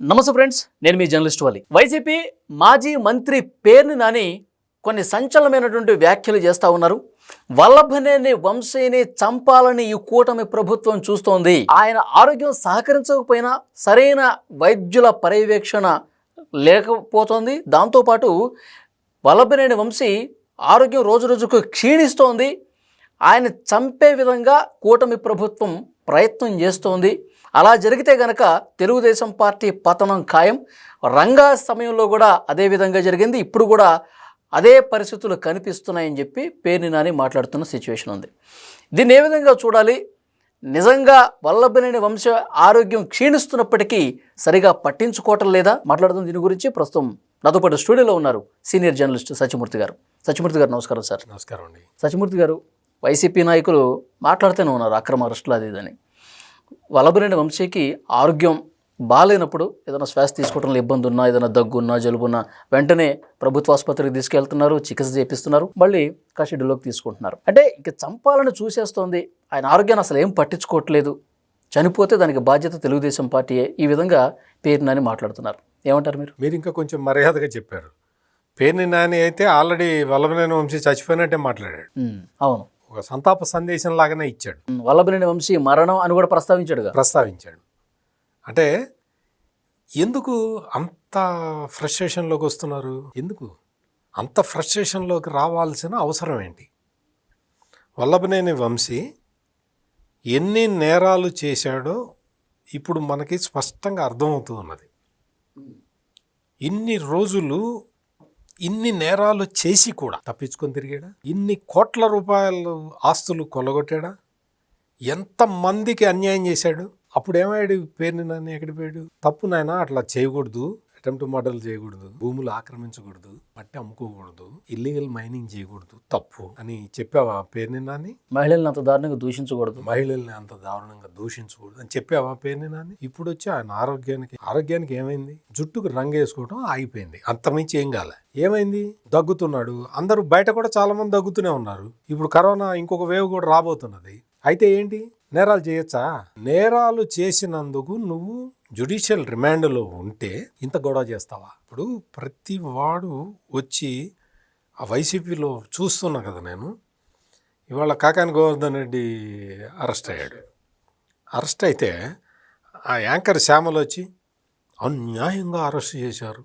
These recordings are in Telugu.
నమస్తే ఫ్రెండ్స్ నేను మీ జర్నలిస్ట్ వాలి. వైసీపీ మాజీ మంత్రి పేరుని నాని కొన్ని సంచలనమైనటువంటి వ్యాఖ్యలు చేస్తూ ఉన్నారు. వల్లభనేని వంశీని చంపాలని ఈ కూటమి ప్రభుత్వం చూస్తోంది. ఆయన ఆరోగ్యం సహకరించకపోయినా సరైన వైద్యుల పర్యవేక్షణ లేకపోతోంది. దాంతోపాటు వల్లభనేని వంశీ ఆరోగ్యం రోజు రోజుకు క్షీణిస్తోంది. ఆయన చంపే విధంగా కూటమి ప్రభుత్వం ప్రయత్నం చేస్తోంది. అలా జరిగితే గనక తెలుగుదేశం పార్టీ పతనం ఖాయం. రంగా సమయంలో కూడా అదే విధంగా జరిగింది. ఇప్పుడు కూడా అదే పరిస్థితులు కనిపిస్తున్నాయని చెప్పి పేర్ని నాని మాట్లాడుతున్న సిచ్యువేషన్ ఉంది. దీన్ని ఏ విధంగా చూడాలి? నిజంగా వల్లభనేని వంశ ఆరోగ్యం క్షీణిస్తున్నప్పటికీ సరిగా పట్టించుకోవటం లేదా? మాట్లాడుతున్న దీని గురించి ప్రస్తుతం నాతో పాటు స్టూడియోలో ఉన్నారు సీనియర్ జర్నలిస్ట్ సత్యమూర్తి గారు. సత్యమూర్తి గారు నమస్కారం సార్. నమస్కారం అండి. సత్యమూర్తి గారు వైసీపీ నాయకులు మాట్లాడుతూనే ఉన్నారు అక్రమ అరెస్టులు అది ఇదని వల్లభనేని వంశీకి ఆరోగ్యం బాగాలేనప్పుడు ఏదైనా శ్వాస తీసుకోవడంలో ఇబ్బంది ఉన్నా ఏదైనా దగ్గు ఉన్నా జలుబు ఉన్నా వెంటనే ప్రభుత్వ ఆసుపత్రికి తీసుకెళ్తున్నారు చికిత్స చేపిస్తున్నారు మళ్ళీ కస్టడీలోకి తీసుకుంటున్నారు. అంటే ఇక చంపాలని చూసేస్తోంది. ఆయన ఆరోగ్యాన్ని అసలు ఏం పట్టించుకోవట్లేదు. చనిపోతే దానికి బాధ్యత తెలుగుదేశం పార్టీయే. ఈ విధంగా పేరునని మాట్లాడుతున్నారు. ఏమంటారు మీరు? మీరు ఇంకా కొంచెం మర్యాదగా చెప్పారు. పేర్ని నాని అయితే ఆల్రెడీ వల్లభనేని వంశీ చచ్చిపోయినట్టే మాట్లాడాడు. అవును. ఒక సంతాప సందేశం లాగానే ఇచ్చాడు వల్లభనేని వంశీ మరణం అని కూడా ప్రస్తావించాడుగా. ప్రస్తావించాడు. అంటే ఎందుకు అంత ఫ్రస్ట్రేషన్లోకి వస్తున్నారు? ఎందుకు? అంత ఫ్రస్ట్రేషన్లోకి రావాల్సిన అవసరం ఏంటి? వల్లభనేని వంశీ ఎన్ని నేరాలు చేశాడో ఇప్పుడు మనకి స్పష్టంగా అర్థమవుతూ ఉన్నది. ఇన్ని రోజులు ఇన్ని నేరాలు చేసి కూడా తప్పించుకొని తిరిగాడా? ఇన్ని కోట్ల రూపాయలు ఆస్తులు కొల్లగొట్టాడా? ఎంతమందికి అన్యాయం చేశాడు? అప్పుడు ఏమయ్యాడు పేరుని నన్ను ఎక్కడి పోయాడు? తప్పు నాయన అట్లా చేయకూడదు. అటెంప్ట్ మర్డర్లు చేయకూడదు. భూములు ఆక్రమించకూడదు. మట్టి అమ్ముకోకూడదు. ఇల్లీగల్ మైనింగ్ చేయకూడదు. తప్పు అని చెప్పావా పేరుని నాని మహిళల్ని అంత దారుణంగా దూషించకూడదు. మహిళల్ని అంత దారుణంగా దూషించకూడదు అని చెప్పావా పేరుని నాని ఇప్పుడు వచ్చి ఆయన ఆరోగ్యానికి ఆరోగ్యానికి ఏమైంది? జుట్టుకు రంగు వేసుకోవడం ఆగిపోయింది. అంతమించి ఏం కాలే. ఏమైంది? దగ్గుతున్నాడు. అందరూ బయట కూడా చాలా మంది దగ్గుతూనే ఉన్నారు. ఇప్పుడు కరోనా ఇంకొక వేవ్ కూడా రాబోతున్నది. అయితే ఏంటి? నేరాలు చేయొచ్చా? నేరాలు చేసినందుకు నువ్వు జ్యుడిషియల్ రిమాండ్లో ఉంటే ఇంత గొడవ చేస్తావా? ఇప్పుడు ప్రతి వాడు వచ్చి ఆ వైసీపీలో చూస్తున్నా కదా నేను ఇవాళ కాకాని గోవర్ధన్ రెడ్డి అరెస్ట్ అయ్యాడు. అరెస్ట్ అయితే ఆ యాంకర్ శ్యామలు వచ్చి అన్యాయంగా అరెస్ట్ చేశారు.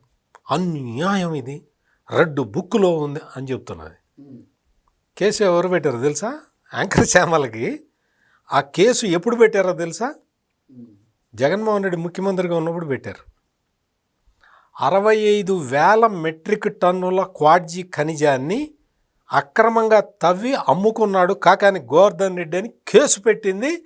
అన్యాయం ఇది. రెడ్ బుక్లో ఉంది అని చెప్తున్నది. కేసు ఎవరు పెట్టారో తెలుసా? యాంకర్ శ్యామలకి. ఆ కేసు ఎప్పుడు పెట్టారో తెలుసా? జగన్మోహన్ రెడ్డి ముఖ్యమంత్రిగా ఉన్నప్పుడు పెట్టారు. అరవై ఐదు వేల మెట్రిక్ టన్నుల క్వాడ్జీ ఖనిజాన్ని అక్రమంగా తవ్వి అమ్ముకున్నాడు కాకాని గోవర్ధన్ రెడ్డి అని కేసు పెట్టింది.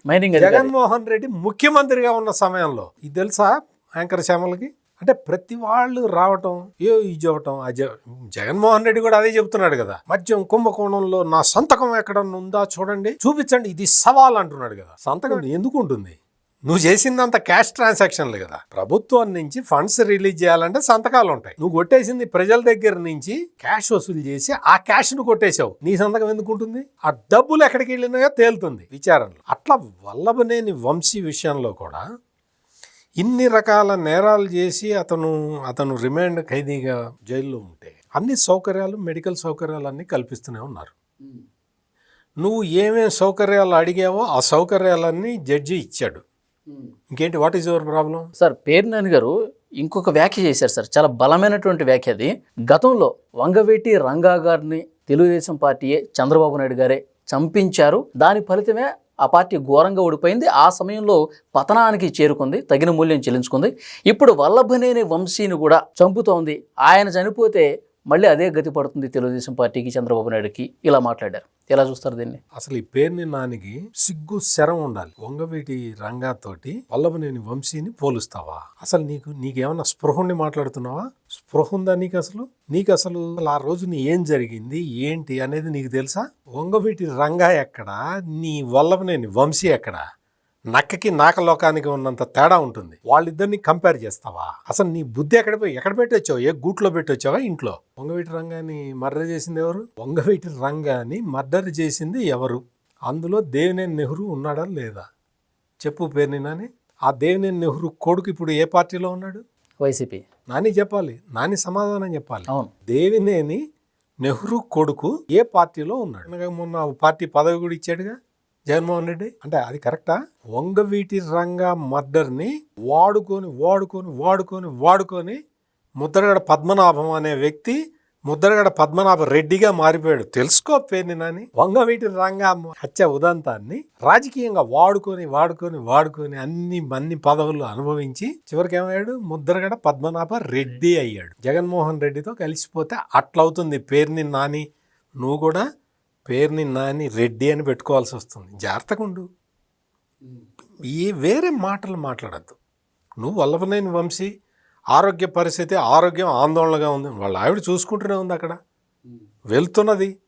జగన్మోహన్ రెడ్డి ముఖ్యమంత్రిగా ఉన్న సమయంలో. ఇది తెలుసా యాంకర్ శ్యామలకి? అంటే ప్రతి వాళ్ళు రావటం ఏ ఇది చె- జగన్మోహన్ రెడ్డి కూడా అదే చెప్తున్నాడు కదా. మద్యం కుంభకోణంలో నా సంతకం ఎక్కడన్నా ఉందా చూడండి. చూపించండి ఇది సవాల్ అంటున్నాడు కదా. సంతకం ఎందుకు ఉంటుంది? నువ్వు చేసిందంత క్యాష్ ట్రాన్సాక్షన్లు కదా. ప్రభుత్వం నుంచి ఫండ్స్ రిలీజ్ చేయాలంటే సంతకాలు ఉంటాయి నువ్వు కొట్టేసింది ప్రజల దగ్గర నుంచి క్యాష్ వసూలు చేసి ఆ క్యాష్ను కొట్టేశావు. నీ సంతకం ఎందుకు ఉంటుంది ఆ డబ్బులు ఎక్కడికి వెళ్ళినాయో తేలుతుంది విచారణలో. అట్లా వల్లభనేని వంశీ విషయంలో కూడా ఇన్ని రకాల నేరాలు చేసి అతను అతను రిమాండ్ ఖైదీగా జైల్లో ఉంటే అన్ని సౌకర్యాలు మెడికల్ సౌకర్యాలు అన్నీ కల్పిస్తూనే ఉన్నారు. నువ్వు ఏమేం సౌకర్యాలు అడిగావో ఆ సౌకర్యాలన్నీ జడ్జి ఇచ్చాడు. ఇంకేంటి what is your problem sir పేరు నాని గారు ఇంకొక వ్యాఖ్య చేశారు సార్. చాలా బలమైనటువంటి వ్యాఖ్య అది. గతంలో వంగవేటి రంగా గారిని తెలుగుదేశం పార్టీయే చంద్రబాబు నాయుడు గారే చంపించారు. దాని ఫలితమే ఆ పార్టీ ఘోరంగా ఓడిపోయింది. ఆ సమయంలో పతనానికి చేరుకుంది తగిన మూల్యం చెల్లించుకుంది. ఇప్పుడు వల్లభనేని వంశీని కూడా చంపుతోంది. ఆయన చనిపోతే మళ్ళీ అదే గతి పడుతుంది తెలుగుదేశం పార్టీకి చంద్రబాబు నాయుడుకి. ఇలా మాట్లాడారు. ఎలా చూస్తారు దీన్ని? అసలు ఈ పేరుని నానికి సిగ్గు శరం ఉండాలి. వంగవీటి రంగాతోటి వల్లభనేని వంశీని పోలుస్తావా? అసలు నీకు నీకేమన్నా స్పృహుణ్ణి మాట్లాడుతున్నావా? స్పృహ ఉందా నీకు అసలు? నీకు అసలు ఆ రోజు నీ ఏం జరిగింది? ఏంటి అనేది నీకు తెలుసా? వంగవీటి రంగా ఎక్కడా? నీ వల్లభనేని వంశీ ఎక్కడా? నక్కకి నాకలోకానికి ఉన్నంత తేడా ఉంటుంది. వాళ్ళిద్దరిని కంపేర్ చేస్తావా? అసలు నీ బుద్ధి ఎక్కడ పోయి ఎక్కడ పెట్టొచ్చావు? ఏ గూట్లో పెట్టొచ్చావా? ఇంట్లో. వంగవీటి రంగాన్ని మర్డర్ చేసింది ఎవరు? వంగవీటి రంగాన్ని మర్డర్ చేసింది ఎవరు? అందులో దేవినేని నెహ్రూ ఉన్నాడా లేదా? చెప్పు పేరుని నాని. ఆ దేవినేని నెహ్రూ కొడుకు ఇప్పుడు ఏ పార్టీలో ఉన్నాడు? వైసీపీ. నాని చెప్పాలి. నాని సమాధానం చెప్పాలి. అవును. దేవినేని నెహ్రూ కొడుకు ఏ పార్టీలో ఉన్నాడు? మొన్న పార్టీ పదవి కూడా ఇచ్చాడుగా. జగన్మోహన్ రెడ్డి? అంటే అది కరెక్టా? వంగవీటి రంగ మర్డర్ని వాడుకొని వాడుకొని వాడుకొని వాడుకొని ముద్రగడ పద్మనాభం అనే వ్యక్తి ముద్రగడ పద్మనాభ రెడ్డిగా మారిపోయాడు. తెలుసుకో పేరుని నాని. వంగవీటి రంగ హత్య ఉదంతాన్ని రాజకీయంగా వాడుకొని వాడుకొని వాడుకొని అన్ని అన్ని పదవులు అనుభవించి చివరికి ఏమయ్యాడు ముద్రగడ పద్మనాభ రెడ్డి అయ్యాడు. జగన్మోహన్ రెడ్డితో కలిసిపోతే అట్లవుతుంది పేరుని నాని. నువ్వు కూడా పేరుని నాని రెడ్డి అని పెట్టుకోవాల్సి వస్తుంది. జాగ్రత్తగా ఉండు. ఈ వేరే మాటలు మాట్లాడద్దు. నువ్వు వల్లభనేని వంశీ ఆరోగ్య పరిస్థితి ఆరోగ్యం ఆందోళనగా ఉంది. వాళ్ళ ఆవిడ చూసుకుంటూనే ఉంది అక్కడ. వెళ్తున్నది.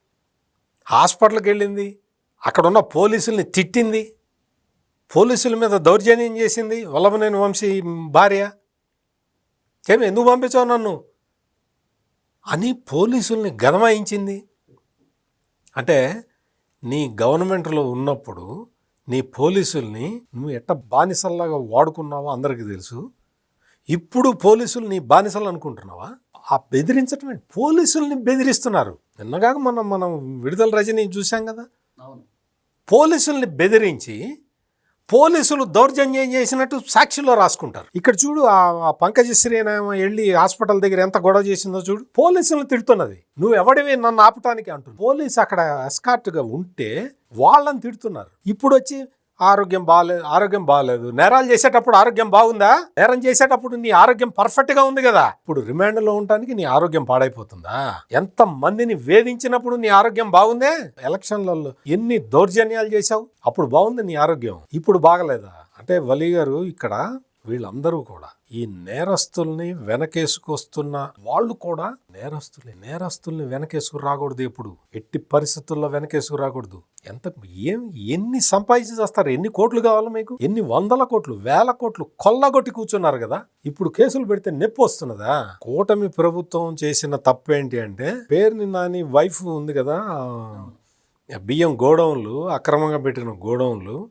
హాస్పిటల్కి వెళ్ళింది. అక్కడ ఉన్న పోలీసుల్ని తిట్టింది. పోలీసుల మీద దౌర్జన్యం చేసింది వల్లభనేని వంశీ భార్య. ఏమి ఎందుకు పంపించావు నన్ను. అని పోలీసుల్ని గదమాయించింది అంటే నీ గవర్నమెంట్లో ఉన్నప్పుడు నీ పోలీసుల్ని నువ్వు ఎట్ట బానిసల్లాగా వాడుకున్నావో అందరికీ తెలుసు. ఇప్పుడు పోలీసులు నీ బానిసలు అనుకుంటున్నావా? ఆ బెదిరించటం ఏంటి? పోలీసుల్ని బెదిరిస్తున్నారు. నిన్నగాక మనం మనం విడుదల రజని చూసాం కదా. పోలీసుల్ని బెదిరించి పోలీసులు దౌర్జన్యం చేసినట్టు సాక్షిలో రాసుకుంటారు. ఇక్కడ చూడు ఆ ఆ పంకజశ్రీ అనేమో వెళ్ళి హాస్పిటల్ దగ్గర ఎంత గొడవ చేసిందో చూడు. పోలీసులు తిడుతున్నది. నువ్వు ఎవడివి నన్ను ఆపటానికి అంటుంది పోలీసు అక్కడ escort గా ఉంటే వాళ్ళని తిడుతున్నారు. ఇప్పుడు వచ్చి ఆరోగ్యం బాగాలేదు ఆరోగ్యం బాగాలేదు నేరాలు చేసేటప్పుడు ఆరోగ్యం బాగుందా? నేరం చేసేటప్పుడు నీ ఆరోగ్యం పర్ఫెక్ట్గా ఉంది కదా? ఇప్పుడు రిమాండ్లో ఉండటానికి నీ ఆరోగ్యం పాడైపోతుందా? ఎంత మందిని వేధించినప్పుడు నీ ఆరోగ్యం బాగుందే? ఎలక్షన్లలో ఎన్ని దౌర్జన్యాలు చేశావు? అప్పుడు బాగుంది నీ ఆరోగ్యం. ఇప్పుడు బాగలేదా? అంటే వలి గారు ఇక్కడ వీళ్ళందరూ కూడా ఈ నేరస్తుల్ని వెనకేసుకొస్తున్న వాళ్ళు కూడా నేరస్తులే నేరస్తుల్ని వెనకేసుకు రాకూడదు ఎప్పుడు. ఎట్టి పరిస్థితుల్లో వెనకేసుకు రాకూడదు. ఎంత ఏం ఎన్ని సంపాదించి చేస్తారు? ఎన్ని కోట్లు కావాలి మీకు? ఎన్ని వందల కోట్లు వేల కోట్లు కొల్లగొట్టి కూర్చున్నారు కదా? ఇప్పుడు కేసులు పెడితే నొప్పి వస్తున్నదా? కూటమి ప్రభుత్వం చేసిన తప్పేంటి అంటే పేరుని నాని వైఫ్ ఉంది కదా బియ్యం గోడౌన్లు అక్రమంగా పెట్టిన గోడౌన్లు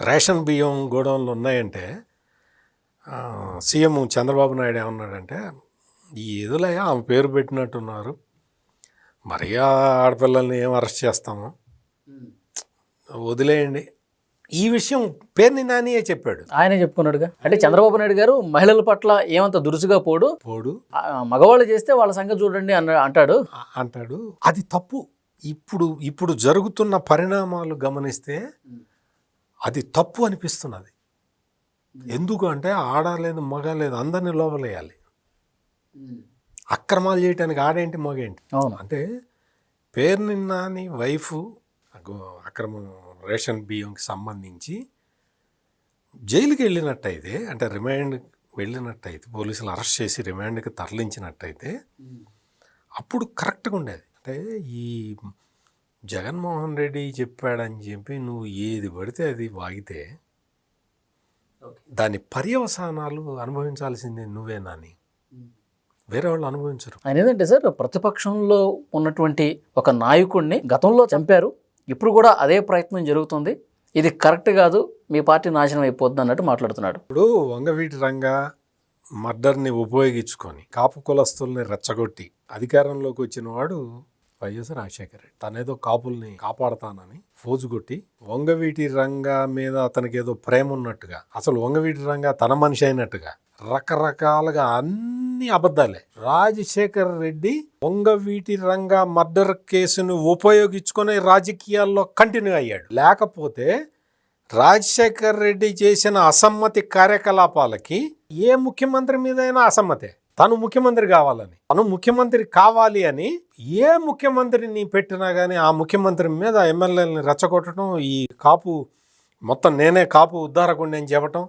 రేషన్ బియ్యం గోడౌన్లు ఉన్నాయంటే సీఎం చంద్రబాబు నాయుడు ఏమన్నాడంటే ఈ ఎదులయ్య ఆమె పేరు పెట్టినట్టున్నారు. మరి ఆడపిల్లల్ని ఏం అరెస్ట్ చేస్తాము? వదిలేయండి. ఈ విషయం పేరుని నానియే చెప్పాడు. ఆయనే చెప్పుకున్నాడుగా. అంటే చంద్రబాబు నాయుడు గారు మహిళల పట్ల ఏమంత దురుసుగా పోడు పోడు. మగవాళ్ళు చేస్తే వాళ్ళ సంగతి చూడండి అన్న అంటాడు. అంటాడు. అది తప్పు. ఇప్పుడు ఇప్పుడు జరుగుతున్న పరిణామాలు గమనిస్తే అది తప్పు అనిపిస్తున్నది. ఎందుకు అంటే ఆడలేదు మగ లేదు అందరినీ లోపలేయాలి. అక్రమాలు చేయటానికి ఆడేంటి మగేంటి? అవును. అంటే పేరు నిన్నాని వైఫ్ అక్రమ రేషన్ బియ్యంకి సంబంధించి జైలుకి వెళ్ళినట్టయితే అంటే రిమాండ్ వెళ్ళినట్టయితే పోలీసులు అరెస్ట్ చేసి రిమాండ్కి తరలించినట్టయితే అప్పుడు కరెక్ట్గా ఉండేది. అంటే ఈ జగన్మోహన్ రెడ్డి చెప్పాడని చెప్పి నువ్వు ఏది పడితే అది వాగితే దాని పర్యవసానాలు అనుభవించాల్సింది నువ్వే నాని. వేరే వాళ్ళు అనుభవించరు. ఆయన ఏంటంటే సార్ ప్రతిపక్షంలో ఉన్నటువంటి ఒక నాయకుడిని గతంలో చంపారు. ఇప్పుడు కూడా అదే ప్రయత్నం జరుగుతుంది. ఇది కరెక్ట్ కాదు మీ పార్టీ నాశనం అయిపోద్ది అన్నట్టు మాట్లాడుతున్నాడు. ఇప్పుడు వంగవీటి రంగా మర్డర్ని ఉపయోగించుకొని కాపు కులస్తుల్ని రెచ్చగొట్టి అధికారంలోకి వచ్చిన వాడు వైఎస్ రాజశేఖర రెడ్డి. తనేదో కాపుల్ని కాపాడతానని ఫోజు కొట్టి వంగవీటి రంగ మీద అతనికి ఏదో ప్రేమ ఉన్నట్టుగా అసలు వంగవీటి రంగ తన మనిషి అయినట్టుగా రకరకాలుగా అన్ని అబద్ధాలే. రాజశేఖర్ రెడ్డి వంగవీటి రంగ మర్డర్ కేసును ఉపయోగించుకొని రాజకీయాల్లో కంటిన్యూ అయ్యాడు. లేకపోతే రాజశేఖర్ రెడ్డి చేసిన అసమ్మతి కార్యకలాపాలకి ఏ ముఖ్యమంత్రి మీదైనా అసమ్మతే? తను ముఖ్యమంత్రి కావాలని. తను ముఖ్యమంత్రి కావాలి అని ఏ ముఖ్యమంత్రిని పెట్టినా కానీ ఆ ముఖ్యమంత్రి మీద ఎమ్మెల్యేలని రెచ్చగొట్టడం ఈ కాపు మొత్తం నేనే కాపు ఉద్ధారకుండా అని చెప్పటం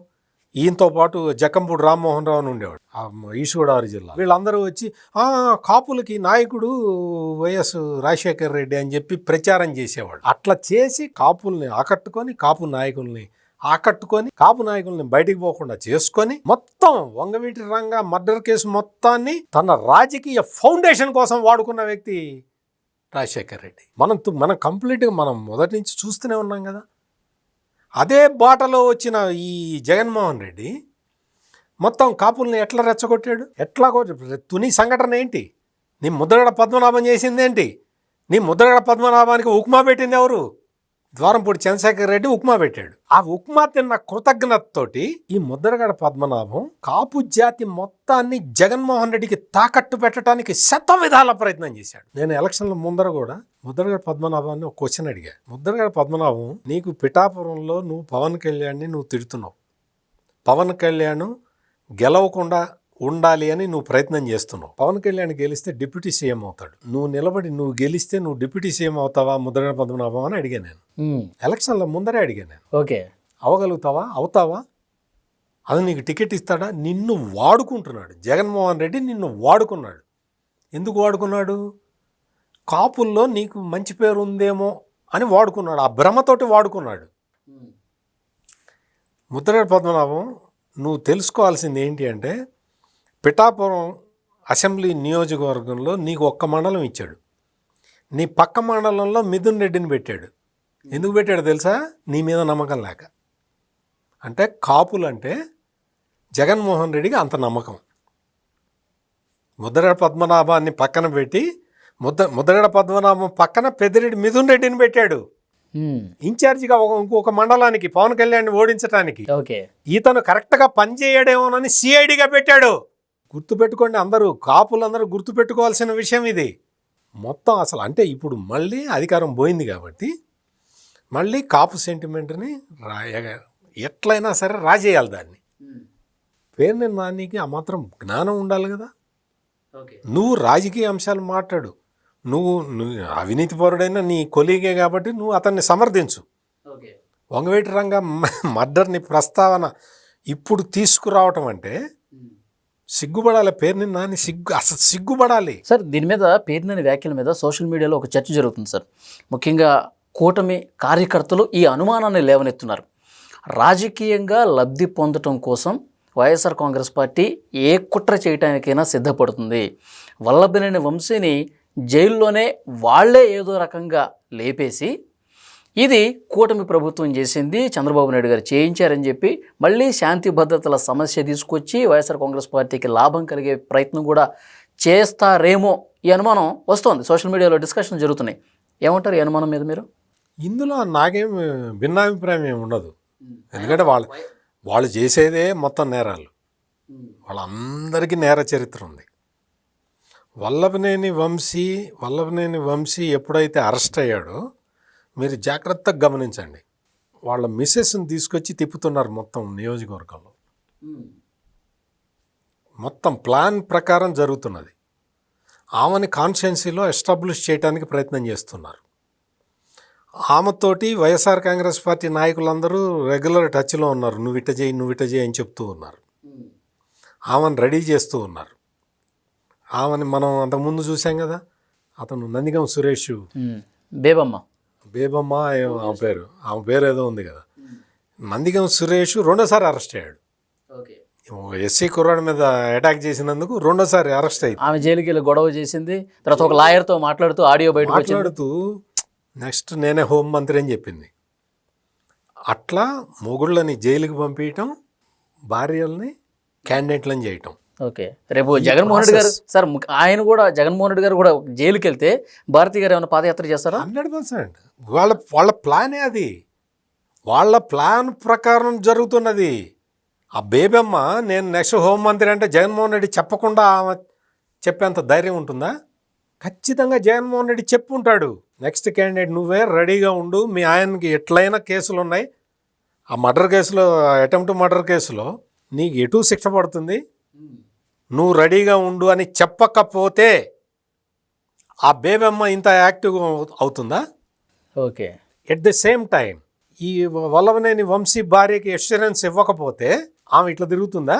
ఈయనతో పాటు జక్కంపూడి రామ్మోహన్ రావు అని ఉండేవాడు. ఆ జిల్లా. వీళ్ళందరూ వచ్చి కాపులకి నాయకుడు వైఎస్ రాజశేఖర్ రెడ్డి అని చెప్పి ప్రచారం చేసేవాడు అట్లా చేసి కాపుల్ని ఆకట్టుకొని కాపు నాయకుల్ని ఆకట్టుకొని కాపు నాయకుల్ని బయటికి పోకుండా చేసుకొని మొత్తం వంగవీటి రంగా మర్డర్ కేసు మొత్తాన్ని తన రాజకీయ ఫౌండేషన్ కోసం వాడుకున్న వ్యక్తి రాజశేఖర్ రెడ్డి. మనం మనం కంప్లీట్గా మనం మొదటి నుంచి చూస్తూనే ఉన్నాం కదా. అదే బాటలో వచ్చిన ఈ జగన్మోహన్ రెడ్డి మొత్తం కాపుల్ని ఎట్లా రెచ్చగొట్టాడు? ఎట్లా తుని సంఘటన ఏంటి? నీ ముద్రగడ పద్మనాభం చేసింది ఏంటి నీ ముద్రగడ పద్మనాభానికి ఉప్మా పెట్టింది ఎవరు? ద్వారంపూడి చంద్రశేఖర్ రెడ్డి ఉప్మా పెట్టాడు. ఆ ఉప్మా తిన్న కృతజ్ఞతతోటి ఈ ముద్రగడ పద్మనాభం కాపు జాతి మొత్తాన్ని జగన్మోహన్ రెడ్డికి తాకట్టు పెట్టడానికి శత విధాల ప్రయత్నం చేశాడు. నేను ఎలక్షన్ల ముందర కూడా ముద్రగడ పద్మనాభాన్ని ఒక క్వశ్చన్ అడిగా. ముద్రగడ పద్మనాభం నీకు పిఠాపురంలో నువ్వు పవన్ కళ్యాణ్ని నువ్వు తిడుతున్నావు. పవన్ కళ్యాణ్ గెలవకుండా ఉండాలి అని నువ్వు ప్రయత్నం చేస్తున్నావు. పవన్ కళ్యాణ్ గెలిస్తే డిప్యూటీ సీఎం అవుతాడు. నువ్వు నిలబడి నువ్వు గెలిస్తే నువ్వు డిప్యూటీ సీఎం అవుతావా? ముద్రగడ పద్మనాభం అని అడిగాను నేను. ఎలక్షన్ల ముందరే అడిగాను నేను. ఓకే. అవగలుగుతావా? అవుతావా? అది నీకు టికెట్ ఇస్తాడా? నిన్ను వాడుకుంటున్నాడు. జగన్మోహన్ రెడ్డి నిన్ను వాడుకున్నాడు. ఎందుకు వాడుకున్నాడు? కాపుల్లో నీకు మంచి పేరు ఉందేమో అని వాడుకున్నాడు. ఆ భ్రమతోటి వాడుకున్నాడు. ముద్రగడ పద్మనాభం నువ్వు తెలుసుకోవాల్సింది ఏంటి అంటే పిఠాపురం అసెంబ్లీ నియోజకవర్గంలో నీకు ఒక్క మండలం ఇచ్చాడు. నీ పక్క మండలంలో మిథున్ రెడ్డిని పెట్టాడు. ఎందుకు పెట్టాడు తెలుసా? నీ మీద నమ్మకం లేక. అంటే కాపులు అంటే జగన్మోహన్ రెడ్డికి అంత నమ్మకం. ముద్రగడ పద్మనాభాన్ని పక్కన పెట్టి ముద్ద ముద్రగడ పద్మనాభం పక్కన పెద్దిరెడ్డి మిథున్ రెడ్డిని పెట్టాడు. ఇన్ఛార్జిగా ఒక ఇంకొక మండలానికి పవన్ కళ్యాణ్ ఓడించడానికి ఓకే. ఈతను కరెక్ట్గా పనిచేయడేమోనని సిఐడిగా పెట్టాడు. గుర్తుపెట్టుకోండి అందరూ కాపులందరూ గుర్తుపెట్టుకోవాల్సిన విషయం ఇది. మొత్తం అసలు అంటే ఇప్పుడు మళ్ళీ అధికారం పోయింది కాబట్టి మళ్ళీ కాపు సెంటిమెంట్ని రా ఎట్లయినా సరే రాజేయాలి దాన్ని. పేరుని నానికి ఆ మాత్రం జ్ఞానం ఉండాలి కదా. నువ్వు రాజకీయ అంశాలు మాట్లాడు. నువ్వు నువ్వు అవినీతి పరుడైన నీ కొలీగే కాబట్టి నువ్వు అతన్ని సమర్థించు. వంగవేటి రంగ మర్డర్ని ప్రస్తావన ఇప్పుడు తీసుకురావటం అంటే సిగ్గుపడాలి పేరుని నాని సిగ్గు అసలు సిగ్గుపడాలి. సార్ దీని మీద పేరునని వ్యాఖ్యల మీద సోషల్ మీడియాలో ఒక చర్చ జరుగుతుంది సార్. ముఖ్యంగా కూటమి కార్యకర్తలు ఈ అనుమానాన్ని లేవనెత్తున్నారు. రాజకీయంగా లబ్ధి పొందటం కోసం వైఎస్ఆర్ కాంగ్రెస్ పార్టీ ఏ కుట్ర చేయటానికైనా సిద్ధపడుతుంది. వల్లభనేని వంశీని జైల్లోనే వాళ్ళే ఏదో రకంగా లేపేసి ఇది కూటమి ప్రభుత్వం చేసింది చంద్రబాబు నాయుడు గారు చేయించారని చెప్పి మళ్ళీ శాంతి భద్రతల సమస్య తీసుకొచ్చి వైఎస్ఆర్ కాంగ్రెస్ పార్టీకి లాభం కలిగే ప్రయత్నం కూడా చేస్తారేమో ఈ అనుమానం వస్తోంది. సోషల్ మీడియాలో డిస్కషన్ జరుగుతున్నాయి. ఏమంటారు ఈ అనుమానం మీద మీరు? ఇందులో నాకేం భిన్నాభిప్రాయం ఏమి ఉండదు. ఎందుకంటే వాళ్ళు వాళ్ళు చేసేదే మొత్తం నేరాలు. వాళ్ళందరికీ నేర చరిత్ర ఉంది. వల్లభనేని వంశీ వల్లభనేని వంశీ ఎప్పుడైతే అరెస్ట్ అయ్యాడో మీరు జాగ్రత్తగా గమనించండి. వాళ్ళ మిస్సెస్ని తీసుకొచ్చి తిప్పుతున్నారు మొత్తం నియోజకవర్గంలో. మొత్తం ప్లాన్ ప్రకారం జరుగుతున్నది. ఆమెని కాన్స్టిట్యున్సీలో ఎస్టాబ్లిష్ చేయడానికి ప్రయత్నం చేస్తున్నారు. ఆమెతోటి వైఎస్ఆర్ కాంగ్రెస్ పార్టీ నాయకులందరూ రెగ్యులర్ టచ్లో ఉన్నారు. నువ్వు ఇట చేయి నువ్వు ఇట చేయి అని చెప్తూ ఉన్నారు. ఆమెను రెడీ చేస్తూ ఉన్నారు. ఆమెని మనం అంతకుముందు చూసాం కదా? అతను నందిగం సురేష్. బేబమ్మ. బేబమ్మ ఆమె పేరు. ఆమె పేరు ఏదో ఉంది కదా. నందిగం సురేష్ రెండోసారి అరెస్ట్ అయ్యాడు. ఎస్సీ కుర్రాడి మీద అటాక్ చేసినందుకు రెండోసారి అరెస్ట్ అయింది ఆమె జైలుకి వెళ్ళి గొడవ చేసింది. తర్వాత ఒక లాయర్తో మాట్లాడుతూ ఆడియో బయటకు వచ్చింది. మాట్లాడుతూ నెక్స్ట్ నేనే హోం మంత్రి అని చెప్పింది. అట్లా మొగుళ్ళని జైలుకి పంపించటం భార్యల్ని క్యాండిడేట్లని చేయటం. ఓకే. రేపు జగన్మోహన్ రెడ్డి గారు సార్ ఆయన కూడా జగన్మోహన్ రెడ్డి గారు కూడా జైలుకి వెళ్తే భారతి గారు ఏమైనా పాదయాత్ర చేస్తారా? Hundred percent. వాళ్ళ వాళ్ళ ప్లానే అది. వాళ్ళ ప్లాన్ ప్రకారం జరుగుతున్నది. ఆ బేబమ్మ నేను నెక్స్ట్ హోం మంత్రి అంటే జగన్మోహన్ రెడ్డి చెప్పకుండా ఆమె చెప్పేంత ధైర్యం ఉంటుందా? ఖచ్చితంగా జగన్మోహన్ రెడ్డి చెప్పుంటాడు. నెక్స్ట్ క్యాండిడేట్ నువ్వే రెడీగా ఉండు. మీ ఆయనకి ఎట్లయినా కేసులు ఉన్నాయి. ఆ మర్డర్ కేసులో అటెంప్ట్ మర్డర్ కేసులో నీకు ఎటు శిక్ష పడుతుంది? నువ్వు రెడీగా ఉండు అని చెప్పకపోతే ఆ బేబమ్మ ఇంత యాక్టివ్గా అవుతుందా? Okay. At the same time ఈ వల్లభనేని వంశీ భార్యకి ఎష్యూరెన్స్ ఇవ్వకపోతే ఆమె ఇట్లా తిరుగుతుందా?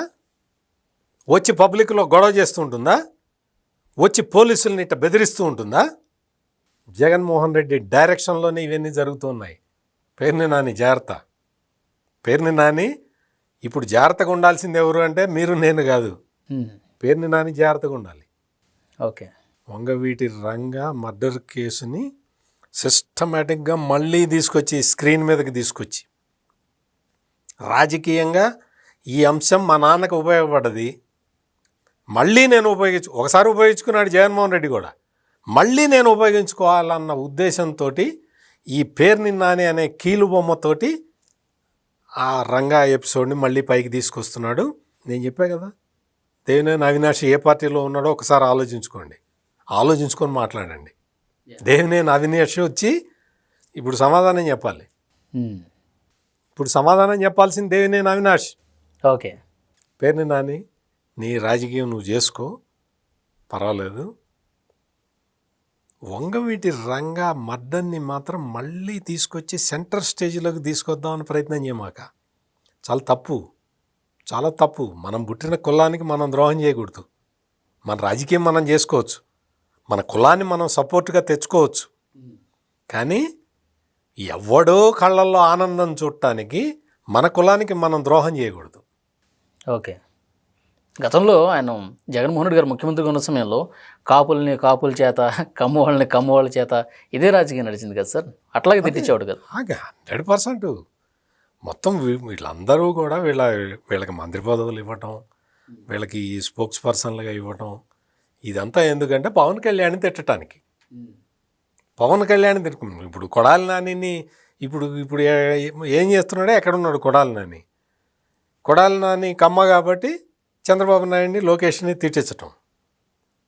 వచ్చి పబ్లిక్లో గొడవ చేస్తూ ఉంటుందా? వచ్చి పోలీసుల్ని ఇట్లా బెదిరిస్తూ ఉంటుందా? జగన్మోహన్ రెడ్డి డైరెక్షన్లోనే ఇవన్నీ జరుగుతున్నాయి పేరుని నాని జాగ్రత్త. పేరుని నాని ఇప్పుడు జాగ్రత్తగా ఉండాల్సింది ఎవరు అంటే మీరు నేను కాదు. పేరుని నాని జాగ్రత్తగా ఉండాలి. ఓకే. వంగవీటి రంగ మర్డర్ కేసుని సిస్టమేటిక్గా మళ్ళీ తీసుకొచ్చి స్క్రీన్ మీదకి తీసుకొచ్చి. రాజకీయంగా ఈ అంశం మా నాన్నకు ఉపయోగపడ్డది. మళ్ళీ నేను ఉపయోగించు ఒకసారి ఉపయోగించుకున్నాడు జగన్మోహన్ రెడ్డి కూడా. మళ్ళీ నేను ఉపయోగించుకోవాలన్న ఉద్దేశంతో ఈ పేరుని నాని అనే కీలు బొమ్మతోటి ఆ రంగా ఎపిసోడ్ని మళ్ళీ పైకి తీసుకొస్తున్నాడు. నేను చెప్పా కదా దేవినేని అవినాష్ ఏ పార్టీలో ఉన్నాడో ఒకసారి ఆలోచించుకోండి. ఆలోచించుకొని మాట్లాడండి. దేవినేని అవినాష్ వచ్చి ఇప్పుడు సమాధానం చెప్పాలి. ఉమ్. ఇప్పుడు సమాధానం చెప్పాల్సింది దేవినేని అవినాష్ ఓకే పేరుని నాని నీ రాజకీయం నువ్వు చేసుకో పర్వాలేదు. వంగవీటి రంగా మద్దన్ని మాత్రం మళ్ళీ తీసుకొచ్చి సెంటర్ స్టేజ్లోకి తీసుకొద్దామని ప్రయత్నం చేయమాక. చాలా తప్పు. చాలా తప్పు. మనం పుట్టిన కులానికి మనం ద్రోహం చేయకూడదు. మన రాజకీయం మనం చేసుకోవచ్చు. మన కులాన్ని మనం సపోర్ట్గా తెచ్చుకోవచ్చు. కానీ ఎవడో కళ్ళల్లో ఆనందం చూడటానికి మన కులానికి మనం ద్రోహం చేయకూడదు. ఓకే. గతంలో ఆయన జగన్మోహన్ రెడ్డి గారు ముఖ్యమంత్రిగా ఉన్న సమయంలో కాపుల్ని కాపుల చేత కమ్మవాళ్ళని కమ్మవాళ్ళ చేత ఇదే రాజకీయం నడిచింది కదా సార్? అట్లాగే తిట్టించేవాడు కదా. Hundred percent. మొత్తం వీళ్ళందరూ కూడా వీళ్ళ వీళ్ళకి మంత్రి పదవులు ఇవ్వటం వీళ్ళకి స్పోక్స్ పర్సన్లుగా ఇవ్వటం ఇదంతా ఎందుకంటే పవన్ కళ్యాణ్ని తిట్టడానికి పవన్ కళ్యాణ్ తిట్టు ఇప్పుడు కొడాలి నానిని ఇప్పుడు ఇప్పుడు ఏ- చేస్తున్నాడో ఎక్కడ ఉన్నాడు కొడాలి నాని? కొడాలి నాని కమ్మ కాబట్టి చంద్రబాబు నాయుడిని లోకేష్ని తిట్టించటం.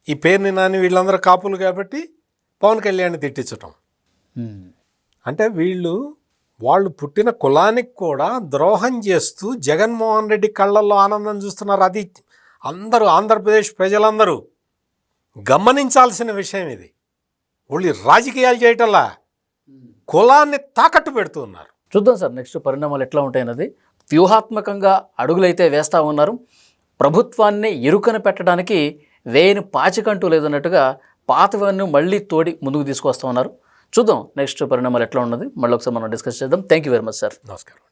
ఈ పేరుని నాని వీళ్ళందరూ కాపులు కాబట్టి పవన్ కళ్యాణ్ని తిట్టించటం. అంటే వీళ్ళు వాళ్ళు పుట్టిన కులానికి కూడా ద్రోహం చేస్తూ జగన్మోహన్ రెడ్డి కళ్ళల్లో ఆనందం చూస్తున్నారు. అది అందరూ ఆంధ్రప్రదేశ్ ప్రజలందరూ గమనించాల్సిన విషయం ఇది. వాళ్ళు రాజకీయాలు చేయటంలా కులాన్ని తాకట్టు పెడుతున్నారు చూద్దాం సార్ నెక్స్ట్ పరిణామాలు ఎట్లా ఉంటాయన్నది. వ్యూహాత్మకంగా అడుగులైతే వేస్తూ ఉన్నారు. ప్రభుత్వాన్ని ఇరుకన పెట్టడానికి వేయని పాచికంటూ లేదన్నట్టుగా పాతవన్నీ మళ్ళీ తోడి ముందుకు తీసుకొస్తూ ఉన్నారు. చూద్దాం. నెక్స్ట్ పరిణామాలు ఎట్లా ఉన్నది? మళ్ళీ ఒకసారి మనం డిస్కస్ చేద్దాం. Thank you very much sir నమస్కారం.